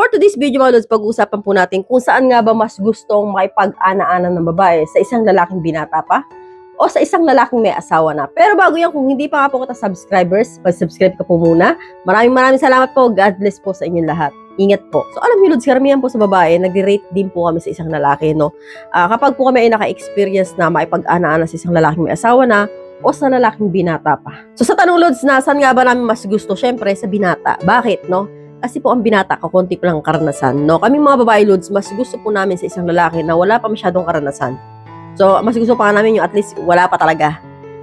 For today's video mga pag-uusapan po natin kung saan nga ba mas gustong makipag-ana-ana ng babae sa isang lalaking binata pa o sa isang lalaking may asawa na. Pero bago yan, kung hindi pa nga po kita subscribers, mag-subscribe ka po muna. Maraming maraming salamat po. God bless po sa inyong lahat. Ingat po. So alam niyo, Lods, karamihan po sa babae, nag-rate din po kami sa isang lalaki, no? Ah, kapag po kami ay naka-experience na makipag-ana-ana sa isang lalaking may asawa na, o sa lalaking binata pa. So sa tanong, Lods, na saan nga ba namin mas gusto? Siyempre, sa binata. Bakit, no? Kasi po ang binata, ko lang ang karanasan, no? Kaming mga babae, Lods, mas gusto po namin sa isang lalaki na wala pa masyadong karanasan. So, mas gusto pa namin yung at least wala pa talaga.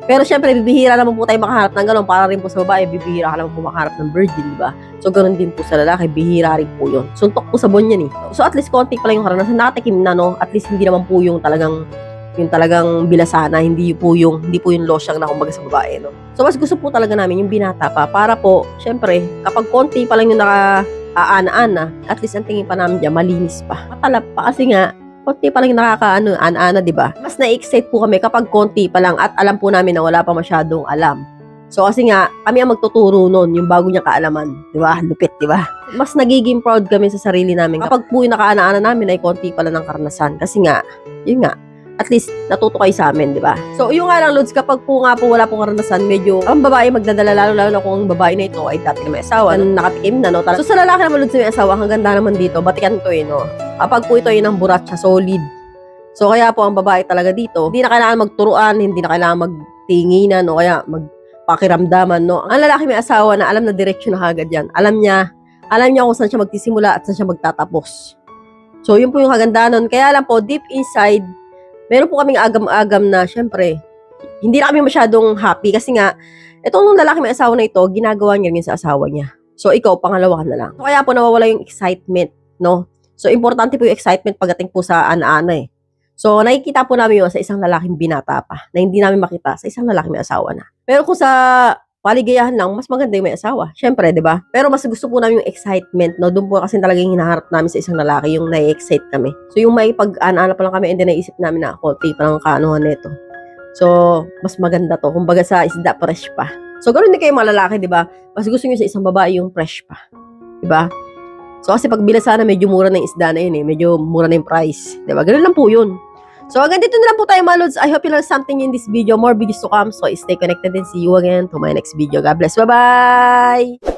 Pero syempre, bibihira naman po tayo makaharap ng gano'n. Para rin po sa babae, bibihira ka naman po makaharap ng virgin, di ba? So, gano'n din po sa lalaki, bihira rin po yun. Suntok po sa buwan yan eh. So, at least konti pa lang yung karanasan. Nakatikim na, no? At least hindi naman po yung talagang yung talagang bilasana, hindi po yung hindi po yung losyang na kumbaga sa babae, no. So mas gusto po talaga namin yung binata pa para po, syempre, kapag konti pa lang yung naka aana-ana, at least ang tingin pa namin diyan malinis pa. Matalap pa kasi nga konti pa lang yung nakakaano, ana-ana, 'di ba? Mas na-excite po kami kapag konti pa lang at alam po namin na wala pa masyadong alam. So kasi nga, kami ang magtuturo nun, yung bago niya kaalaman. Di ba? Lupit, di ba? Mas nagiging proud kami sa sarili namin. Kapag po yung nakaana-ana namin ay konti pala ng karanasan. Kasi nga, yun nga, at least natuto kayo sa amin, di ba? So, yung nga lang, Lods, kapag po nga po wala pong karanasan, medyo ang babae magdadala, lalo-lalo na kung ang babae na ito ay dati na may asawa, na nakatikim na, no? So, sa lalaki naman, Lods, na may asawa, ang ganda naman dito, batikan to eh, no? Kapag po ito ay ng buratsa, solid. So, kaya po ang babae talaga dito, hindi na kailangan magturuan, hindi na kailangan magtinginan, o kaya magpakiramdaman, no? Ang lalaki may asawa na alam na direksyon na kagad yan. Alam niya, alam niya kung saan siya magtisimula at saan siya magtatapos. So, yun po yung kagandahan nun. Kaya lang po, deep inside, meron po kaming agam-agam na, syempre, hindi na kami masyadong happy kasi nga, itong nung lalaki may asawa na ito, ginagawa niya rin sa asawa niya. So, ikaw, pangalawa ka na lang. So, kaya po nawawala yung excitement, no? So, importante po yung excitement pagdating po sa ana-ana eh. So, nakikita po namin yun sa isang lalaking binata pa, na hindi namin makita sa isang lalaking may asawa na. Pero kung sa paligayahan lang, mas maganda yung may asawa. Syempre, di ba? Pero mas gusto po namin yung excitement, no? Doon po kasi talagang hinaharap namin sa isang lalaki, yung na-excite kami. So, yung may pag-ana pa lang kami, and then naisip namin na, konti pa lang ang kaanuhan nito. So, mas maganda to. Kumbaga sa isda, fresh pa. So, ganoon din kayo mga lalaki, di ba? Mas gusto nyo sa isang babae yung fresh pa. Di ba? So, kasi pag bilasana, medyo mura na yung isda na yun eh. Medyo mura na yung price. Di ba? Ganun lang po yun. So, hanggang dito na lang po tayo mga lods. I hope you learned something in this video. More videos to come. So, stay connected and see you again to my next video. God bless. Bye-bye!